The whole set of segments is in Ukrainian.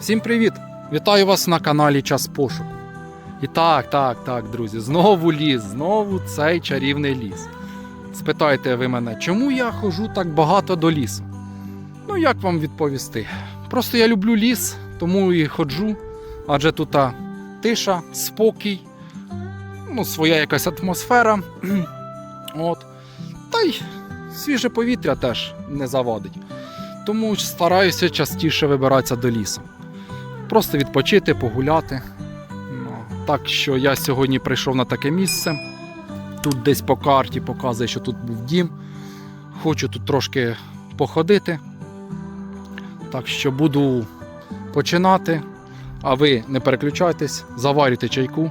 Всім привіт! Вітаю вас на каналі Час Пошуку. І так, так, так, друзі, знову ліс, знову цей чарівний ліс. Спитаєте ви мене, чому я ходжу так багато до лісу? Ну, як вам відповісти? Просто я люблю ліс, тому і ходжу, адже тут тиша, спокій, ну, своя якась атмосфера. От. Та й свіже повітря теж не завадить. Тому стараюся частіше вибиратися до лісу просто відпочити, погуляти. Ну, так що я сьогодні прийшов на таке місце. Тут десь по карті показує, що тут був дім. Хочу тут трошки походити. Так що буду починати. А ви не переключайтесь, заварюйте чайку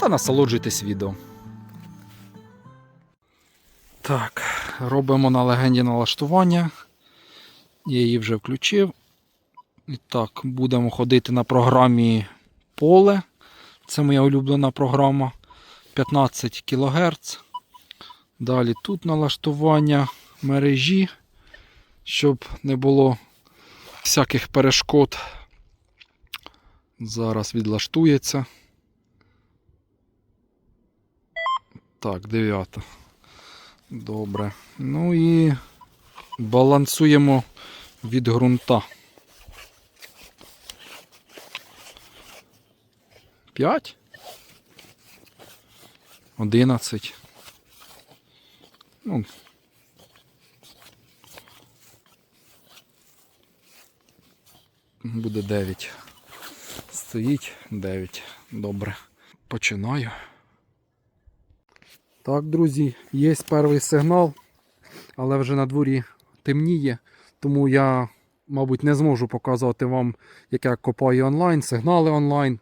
та насолоджуйтесь відео. Так, робимо на легенді налаштування. Я її вже включив. І так, будемо ходити на програмі Поле. Це моя улюблена програма 15 кГц. Далі тут налаштування мережі, щоб не було всяких перешкод. Зараз відлаштується. Так, 9. Добре. Ну і балансуємо від ґрунта. 5. 11. Ну. Буде 9. Стоїть 9. Добре. Починаю. Так, друзі, є перший сигнал, але вже на дворі темніє, тому я, мабуть, не зможу показувати вам, як я копаю онлайн, сигнали онлайн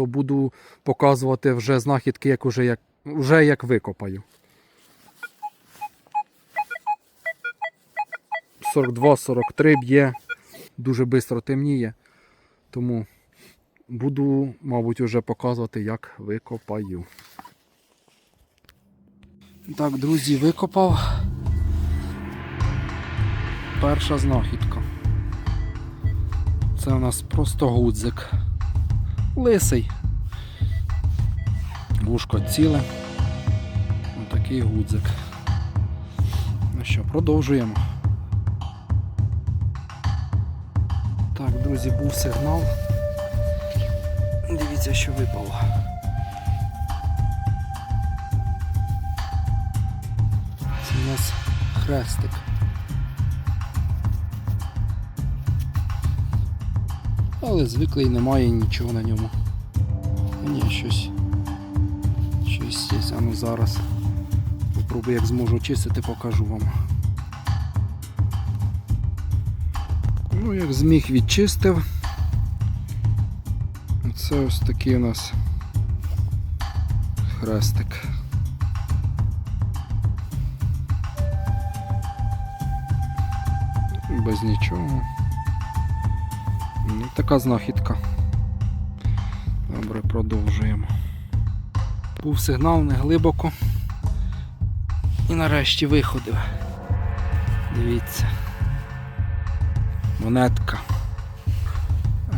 то буду показувати вже знахідки, як уже як, вже як викопаю. 42-43 б'є, дуже швидко темніє, тому буду, мабуть, вже показувати, як викопаю. Так, друзі, викопав. Перша знахідка. Це у нас просто гудзик лисий. Вушко ціле. Отакий гудзик. Ну що, продовжуємо. Так, друзі, був сигнал. Дивіться, що випало. Це у нас хрестик. Але звиклий немає нічого на ньому. Ні, щось. Щось є. А ну зараз. Попробую як зможу очистити, покажу вам. Ну, як зміг відчистив. Це ось такий у нас хрестик. Без нічого. Ну, Така знахідка. Добре, продовжуємо. Був сигнал не глибоко. І нарешті виходив. Дивіться. Монетка.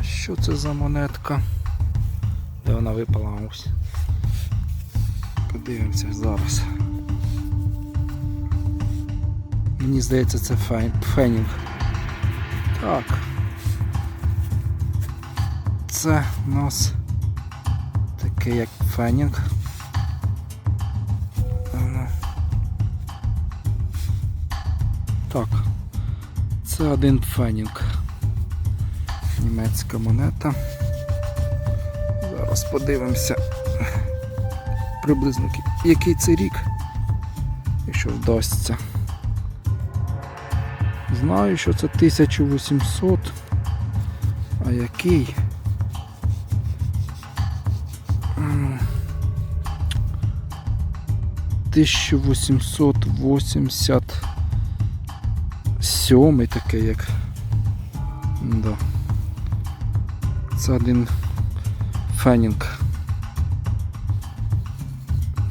А що це за монетка? Де вона випала ось? Подивимося зараз. Мені здається, це фен... фенінг. Так. Це у нас таке як фенінг. Так. Це один фенінг. Німецька монета. Зараз подивимося приблизно який це рік, якщо вдасться. Знаю, що це 1800. А який? 1887 таке як. Да. Це один фенінг.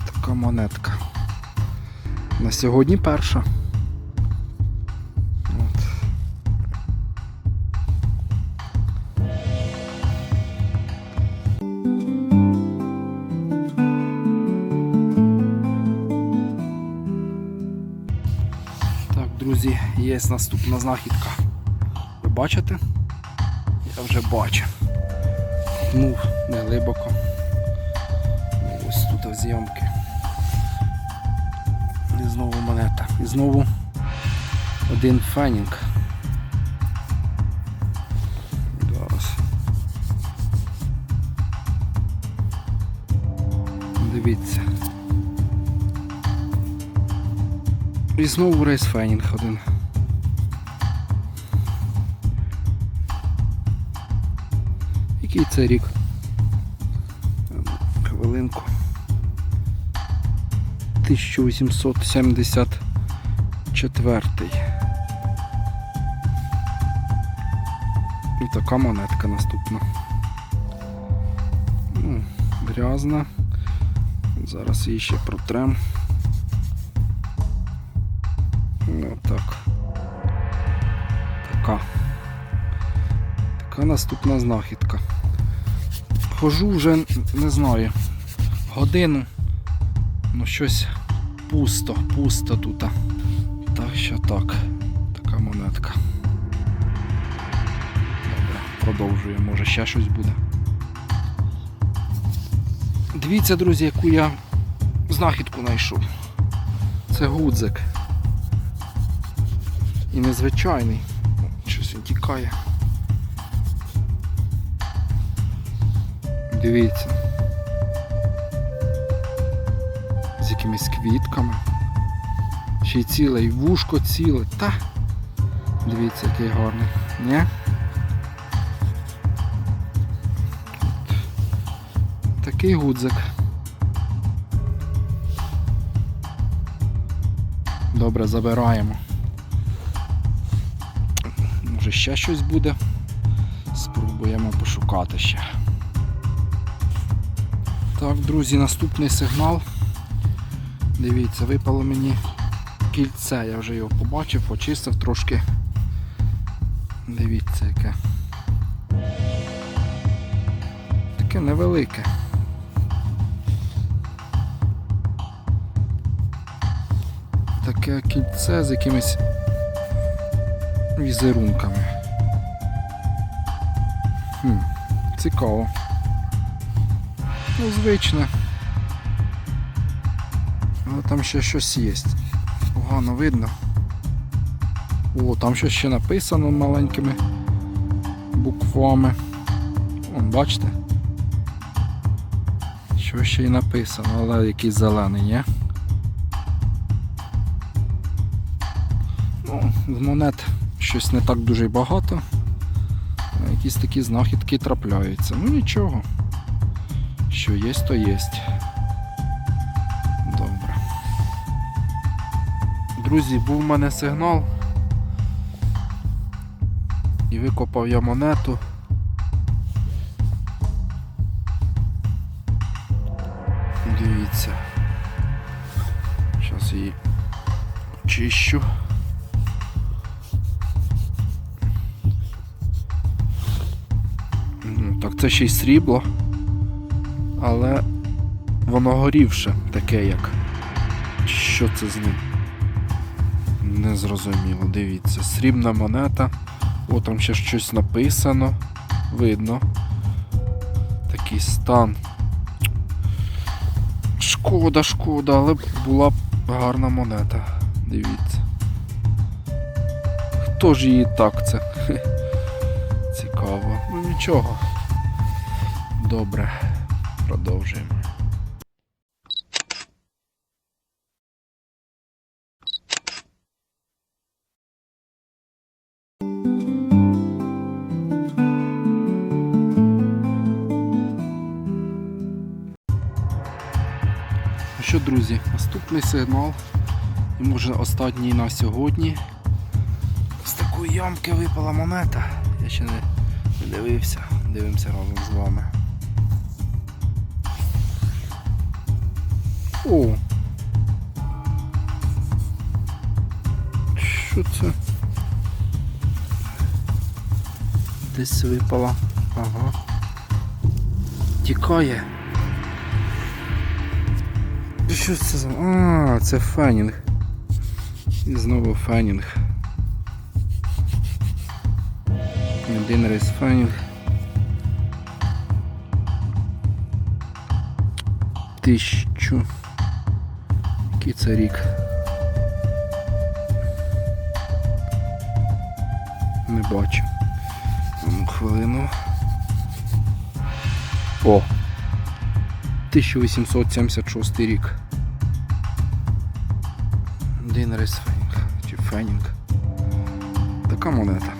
Така монетка. На сьогодні перша. Друзі, є наступна знахідка. Ви бачите? Я вже бачу. Ну, не глибоко. Ось тут зйомки. І знову монета. І знову один фенінг. Дивіться. І знову рейс фенінг один. Який це рік? Хвилинку. 1874. І така монетка наступна. Ну, грязна. Зараз її ще протрем. Ну так. Така. Така наступна знахідка. Хожу вже, не знаю, годину. Ну щось пусто, пусто тут. Так що так. Така монетка. Добре, продовжуємо, може ще щось буде. Дивіться, друзі, яку я знахідку знайшов. Це гудзик. І незвичайний. Щось він тікає. Дивіться. З якимись квітками. Ще й ціле, і вушко ціле. Та. Дивіться, який гарний. Ні? Такий гудзик. Добре, забираємо. Може ще щось буде. Спробуємо пошукати ще. Так, друзі, наступний сигнал. Дивіться, випало мені кільце, я вже його побачив, почистив трошки. Дивіться яке. Таке невелике. Таке кільце з якимись візерунками. Хм, цікаво. Ну, звичне. Але там ще щось є. Погано видно. О, там щось ще написано маленькими буквами. Вон, бачите? Що ще й написано, але якийсь зелений є. Ну, з монет щось не так дуже й багато. Якісь такі знахідки трапляються. Ну нічого. Що є, то є. Добре. Друзі, був у мене сигнал. І викопав я монету. Дивіться. Зараз її чищу. Так це ще й срібло, але воно горівше, таке як. Що це з ним? Не зрозуміло, дивіться, срібна монета. О, там ще щось написано. Видно. Такий стан. Шкода, шкода, але була б гарна монета. Дивіться. Хто ж її так це? Цікаво. Ну нічого. Добре, продовжуємо. Ну що, друзі, наступний сигнал. І може останній на сьогодні. З такої ямки випала монета. Я ще не, дивився. Дивимося разом з вами. О! Що це? Десь випала. Ага. Тікає. Що це за. А, це фенінг. І знову фенінг. Один рейс фенінг. Тисячу. Який це рік? Не бачу. Ну, хвилину. О! 1876 рік. Динерис Фенінг чи Фенінг. Така монета.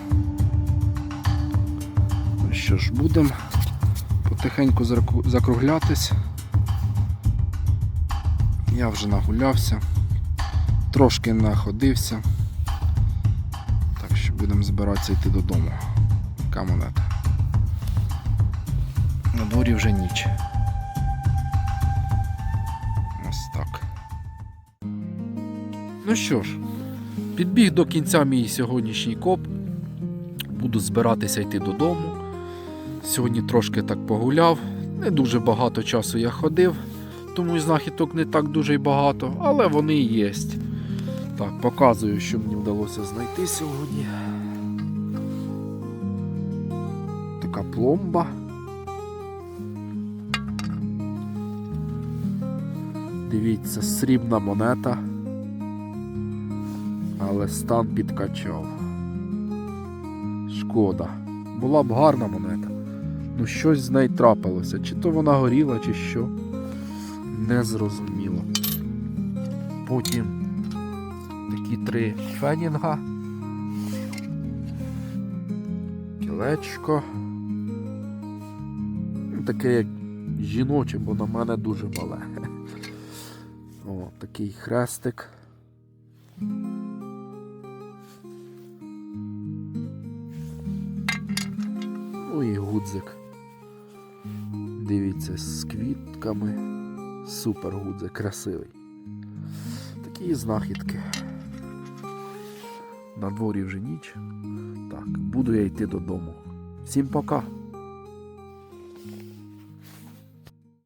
Що ж, будемо потихеньку закруглятись. Я вже нагулявся, трошки находився. Так що будемо збиратися йти додому. Монета. На дворі вже ніч. Ось так. Ну що ж, підбіг до кінця мій сьогоднішній коп. Буду збиратися йти додому. Сьогодні трошки так погуляв. Не дуже багато часу я ходив, тому і знахідок не так дуже й багато, але вони є. Так, показую, що мені вдалося знайти сьогодні. Така пломба. Дивіться, срібна монета. Але стан підкачав. Шкода. Була б гарна монета. Ну щось з нею трапилося. Чи то вона горіла, чи що. Незрозуміло. Потім такі три фенінга. Кілечко. Ну, Таке як жіноче, бо на мене дуже мале. О, такий хрестик. Ой, гудзик. Дивіться, з квітками. Супер гудзе, красивий. Такі знахідки. На дворі вже ніч. Так, буду я йти додому. Всім пока!